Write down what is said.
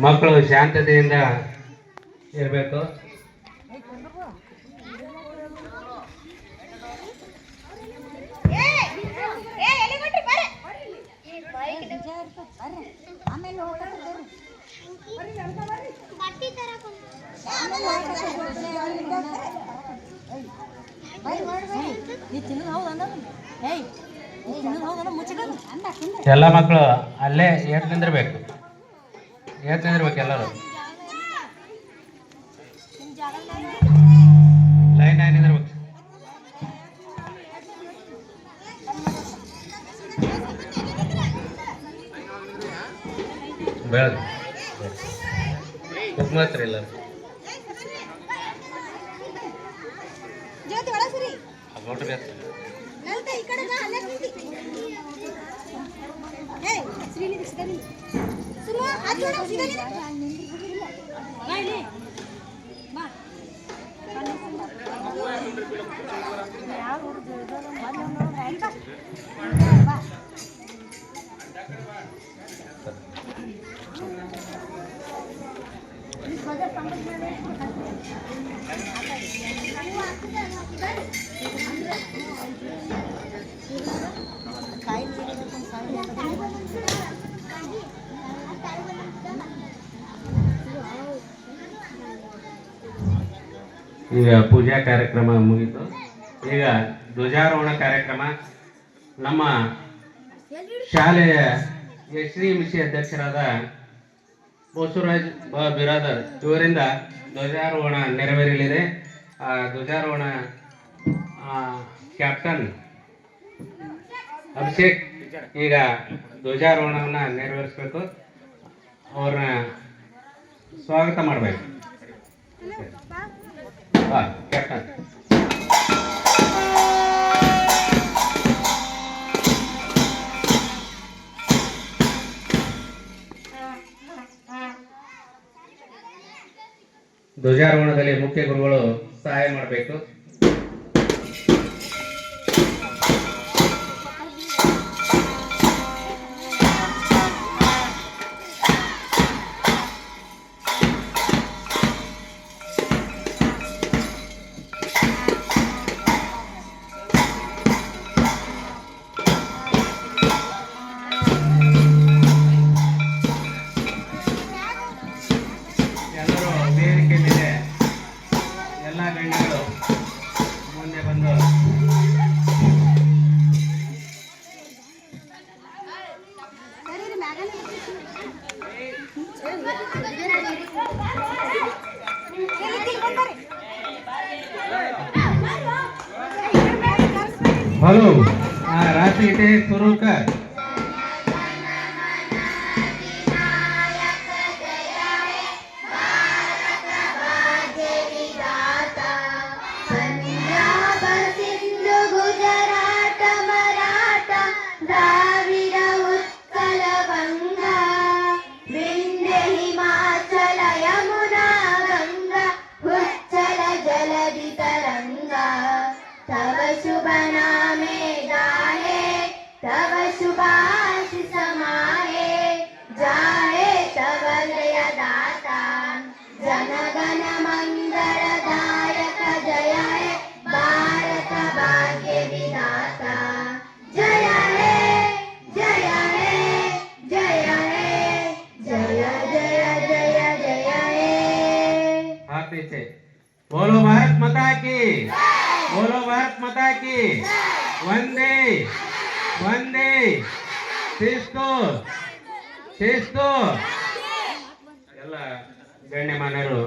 ಮಕ್ಕಳು ಶಾಂತತೆಯಿಂದ ಇರಬೇಕು ಎಲ್ಲ ಮಕ್ಕಳು ಅಲ್ಲೇ ಏಟ್ ನಿಂದಿರ್ಬೇಕು ಏಟ್ ನಿಂದಿರ್ಬೇಕು ಎಲ್ಲರೂ. ಲೈನ್ ಲೈನ್ ನಿಂದಿರ್ಬೇಕು ಬೆಳಗ್ಗೆ ಕುಕ್ಮತ್ರ ಇಲ್ಲ. ಎಲ್ಲರೂ ಬೇಕು ನಲ್ತ ಈ ಕಡೆ ¡Ah, no, no, ಈಗ ಪೂಜಾ ಕಾರ್ಯಕ್ರಮ ಮುಗಿತು. ಈಗ ಧ್ವಜಾರೋಹಣ ಕಾರ್ಯಕ್ರಮ. ನಮ್ಮ ಶಾಲೆಯ ಯಶ್ರೀ ಮಿಷಿ ಅಧ್ಯಕ್ಷರಾದ ಬಸವರಾಜ್ ಬ ಬಿರಾದರ್ ಇವರಿಂದ ಧ್ವಜಾರೋಹಣ ನೆರವೇರಲಿದೆ. ಆ ಧ್ವಜಾರೋಹಣ ಕ್ಯಾಪ್ಟನ್ ಅಭಿಷೇಕ್ ಈಗ ಧ್ವಜಾರೋಹಣವನ್ನು ನೆರವೇರಿಸಬೇಕು. ಅವ್ರನ್ನ ಸ್ವಾಗತ ಮಾಡಬೇಕು. ಧ್ವಜಾರೋಹಣದಲ್ಲಿ ಮುಖ್ಯ ಗುರುಗಳು ಸಹಾಯ ಮಾಡಬೇಕು. ಎಲ್ಲ ಗಣ್ಯರು ಮುಂದೆ ಬಂದು ಸರಿ ರೀ ಮ್ಯಾಗನ ಹಲೋ ಆ ರಾತ್ರಿ ಇಟೆ ಸುರೂಕರ್ भावना तब सुभाष समाए जाए मंगल दायक जय है भारत भाग्य विदाता जय जय है जय है बोलो, भारत माता की। बोलो भारत माता की वंदे वंदे ಶಿಸ್ತು ಶಿಸ್ತು ಎಲ್ಲ ಗಣ್ಯಮಾನ್ಯರು